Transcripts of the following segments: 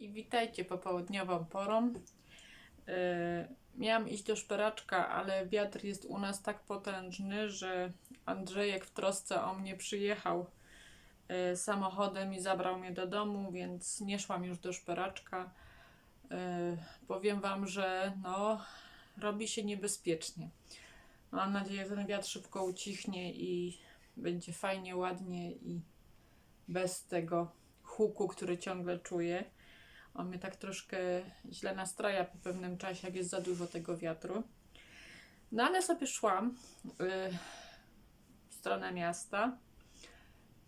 i witajcie popołudniową porą. Yy, miałam iść do szperaczka, ale wiatr jest u nas tak potężny, że Andrzejek w trosce o mnie przyjechał yy, samochodem i zabrał mnie do domu, więc nie szłam już do szperaczka. Yy, powiem Wam, że no, robi się niebezpiecznie. Mam nadzieję, że ten wiatr szybko ucichnie i będzie fajnie, ładnie i bez tego huku, który ciągle czuję. On mnie tak troszkę źle nastraja po pewnym czasie, jak jest za dużo tego wiatru. No ale sobie szłam y, w stronę miasta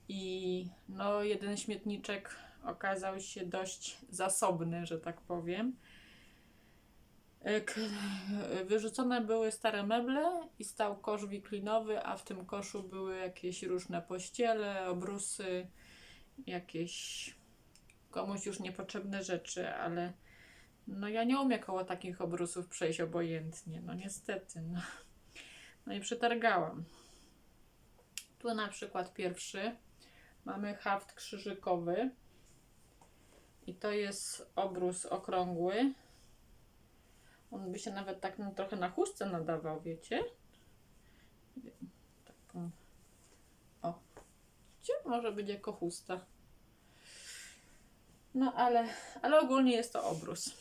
i no jeden śmietniczek okazał się dość zasobny, że tak powiem. Y, Wyrzucone były stare meble i stał kosz wiklinowy, a w tym koszu były jakieś różne pościele, obrusy, jakieś komuś już niepotrzebne rzeczy, ale no ja nie umiem koło takich obrusów przejść obojętnie, no niestety. No, no i przetargałam. Tu na przykład pierwszy mamy haft krzyżykowy i to jest obrus okrągły. On by się nawet tak no, trochę na chustce nadawał, wiecie? Taką. O, gdzie może być jako chusta? No ale, ale ogólnie jest to obrus.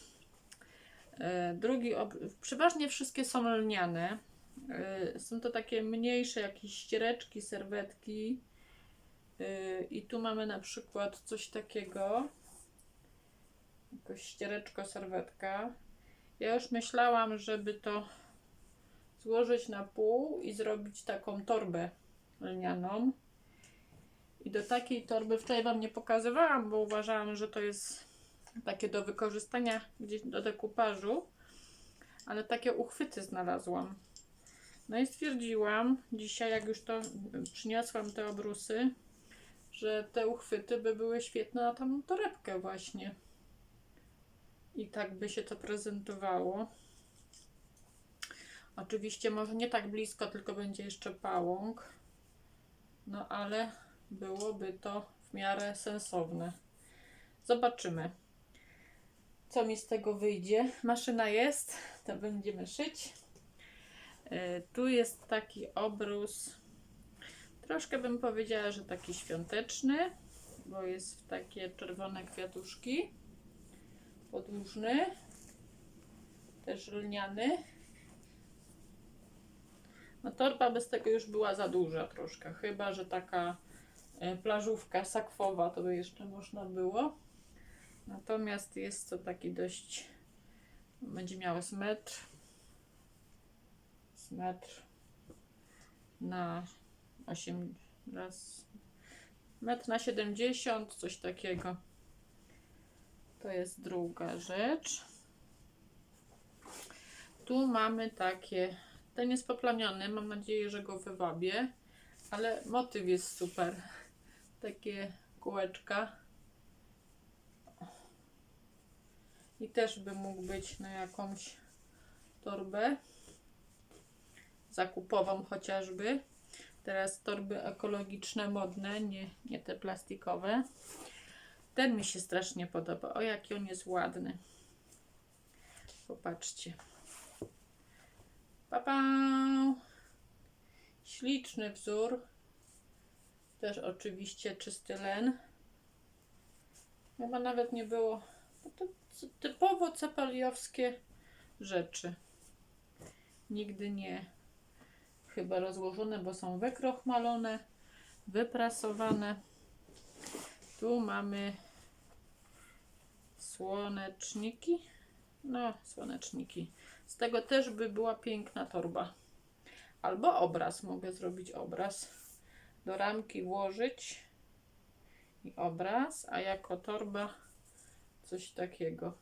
E, Drugi, ob- przeważnie wszystkie są lniane. E, Są to takie mniejsze jakieś ściereczki, serwetki. E, I tu mamy na przykład coś takiego. Jakoś ściereczko, serwetka. Ja już myślałam, żeby to złożyć na pół i zrobić taką torbę lnianą. I do takiej torby wczoraj Wam nie pokazywałam, bo uważałam, że to jest takie do wykorzystania gdzieś do dekupażu, ale takie uchwyty znalazłam. No i stwierdziłam dzisiaj, jak już to przyniosłam te obrusy, że te uchwyty by były świetne na tą torebkę właśnie. I tak by się to prezentowało. Oczywiście może nie tak blisko, tylko będzie jeszcze pałąk. No ale byłoby to w miarę sensowne. Zobaczymy, co mi z tego wyjdzie. Maszyna jest, to będziemy szyć. E, Tu jest taki obrus, troszkę bym powiedziała, że taki świąteczny, bo jest w takie czerwone kwiatuszki. Podłużny, też lniany. No torba bez tego już była za duża troszkę, chyba że taka plażówka sakwowa to by jeszcze można było. Natomiast jest to taki dość, będzie miało z metr, z metr na 8, raz, metr na 70, coś takiego. To jest druga rzecz. Tu mamy takie ten jest poplamiony, mam nadzieję, że go wywabię, ale motyw jest super. Takie kółeczka. I też by mógł być na jakąś torbę zakupową chociażby. Teraz torby ekologiczne, modne, nie, nie te plastikowe. Ten mi się strasznie podoba. O, jaki on jest ładny. Popatrzcie. Pa, Śliczny wzór. Też oczywiście czysty len. Chyba nawet nie było. No to typowo cepeliowskie rzeczy. Nigdy nie chyba rozłożone, bo są wykrochmalone, wyprasowane. Tu mamy słoneczniki. No, słoneczniki. Z tego też by była piękna torba. Albo obraz. Mogę zrobić obraz. Do ramki włożyć i obraz, a jako torba coś takiego.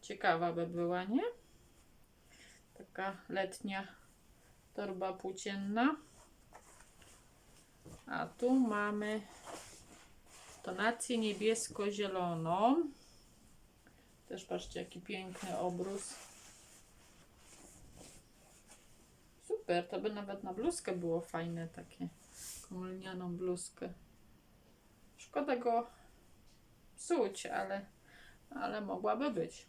Ciekawa by była, nie? Taka letnia torba płócienna. A tu mamy tonację niebiesko-zieloną. Też patrzcie, jaki piękny obrus. Super, to by nawet na bluzkę było fajne, takie taką lnianą bluzkę. Szkoda go psuć, ale, ale mogłaby być.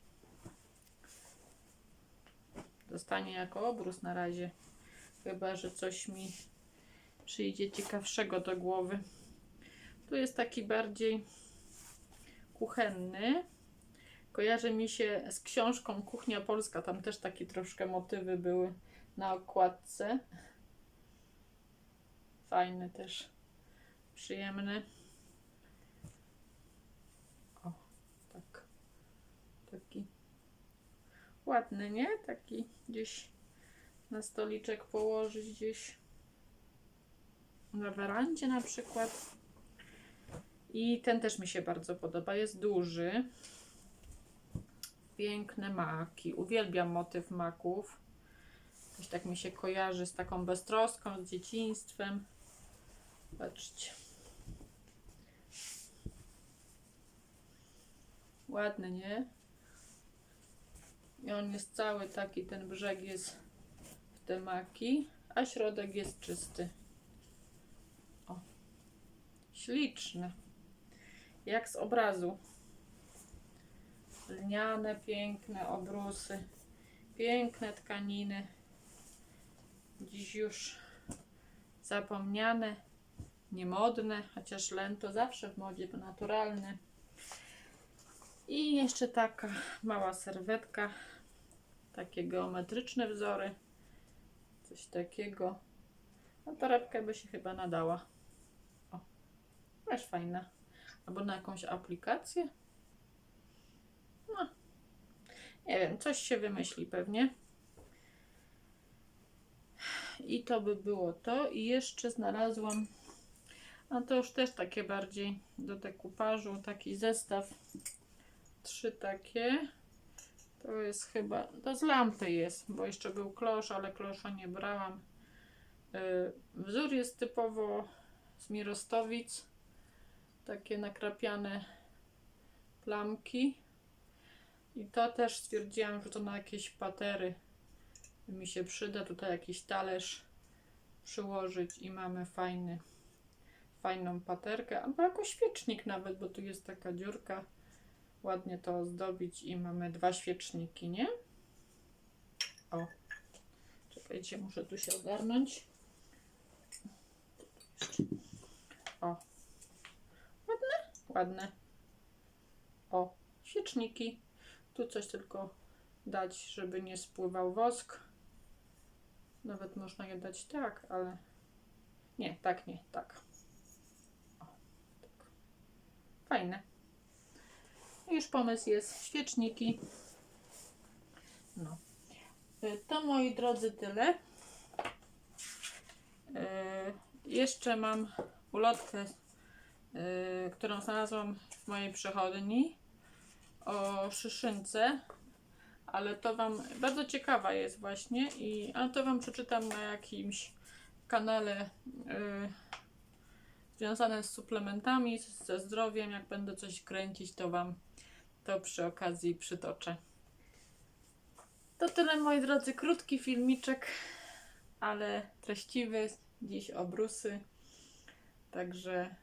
Zostanie jako obrus na razie. Chyba, że coś mi przyjdzie ciekawszego do głowy. Tu jest taki bardziej kuchenny. Kojarzy mi się z książką Kuchnia Polska. Tam też takie troszkę motywy były na okładce. Fajny też. Przyjemny. O, tak. Taki ładny, nie? Taki gdzieś na stoliczek położyć gdzieś na werandzie na przykład. I ten też mi się bardzo podoba. Jest duży. Piękne maki. Uwielbiam motyw maków. Coś tak mi się kojarzy z taką beztroską, z dzieciństwem. Patrzcie. Ładny, nie? I on jest cały taki, ten brzeg jest w te maki, a środek jest czysty. O. Śliczny. Jak z obrazu. Lniane, piękne obrusy. Piękne tkaniny. Dziś już zapomniane, niemodne, chociaż len to zawsze w modzie, bo naturalny. I jeszcze taka mała serwetka, takie geometryczne wzory, coś takiego. Na torebkę by się chyba nadała. O, też fajna. Albo na jakąś aplikację. No, nie wiem, coś się wymyśli pewnie. I to by było to. I jeszcze znalazłam, a to już też takie bardziej do dekupażu, taki zestaw. Trzy takie. To jest chyba, to z lampy jest, bo jeszcze był klosz, ale klosza nie brałam. Yy, wzór jest typowo z Mirostowic. Takie nakrapiane plamki. I to też stwierdziłam, że to na jakieś patery mi się przyda. Tutaj jakiś talerz przyłożyć i mamy fajny, fajną paterkę, albo jako świecznik nawet, bo tu jest taka dziurka. Ładnie to ozdobić i mamy dwa świeczniki, nie? O, czekajcie, muszę tu się ogarnąć. O, ładne? Ładne. O, świeczniki. Tu coś tylko dać, żeby nie spływał wosk. Nawet można je dać tak, ale nie, tak nie, tak. O, tak. Fajne. I Już pomysł jest, świeczniki. No. Y, To moi drodzy tyle. Y, Jeszcze mam ulotkę, y, którą znalazłam w mojej przechodni o szyszynce ale to Wam bardzo ciekawa jest właśnie i a to Wam przeczytam na jakimś kanale y, związane z suplementami, ze zdrowiem. Jak będę coś kręcić, to Wam to przy okazji przytoczę. To tyle moi drodzy, krótki filmiczek, ale treściwy. Dziś obrusy. Także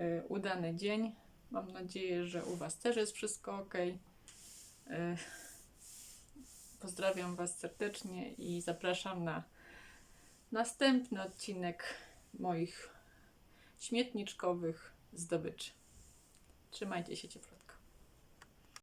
y, udany dzień. Mam nadzieję, że u Was też jest wszystko ok. Y, Pozdrawiam Was serdecznie i zapraszam na następny odcinek moich śmietniczkowych zdobyczy. Trzymajcie się cieplutko.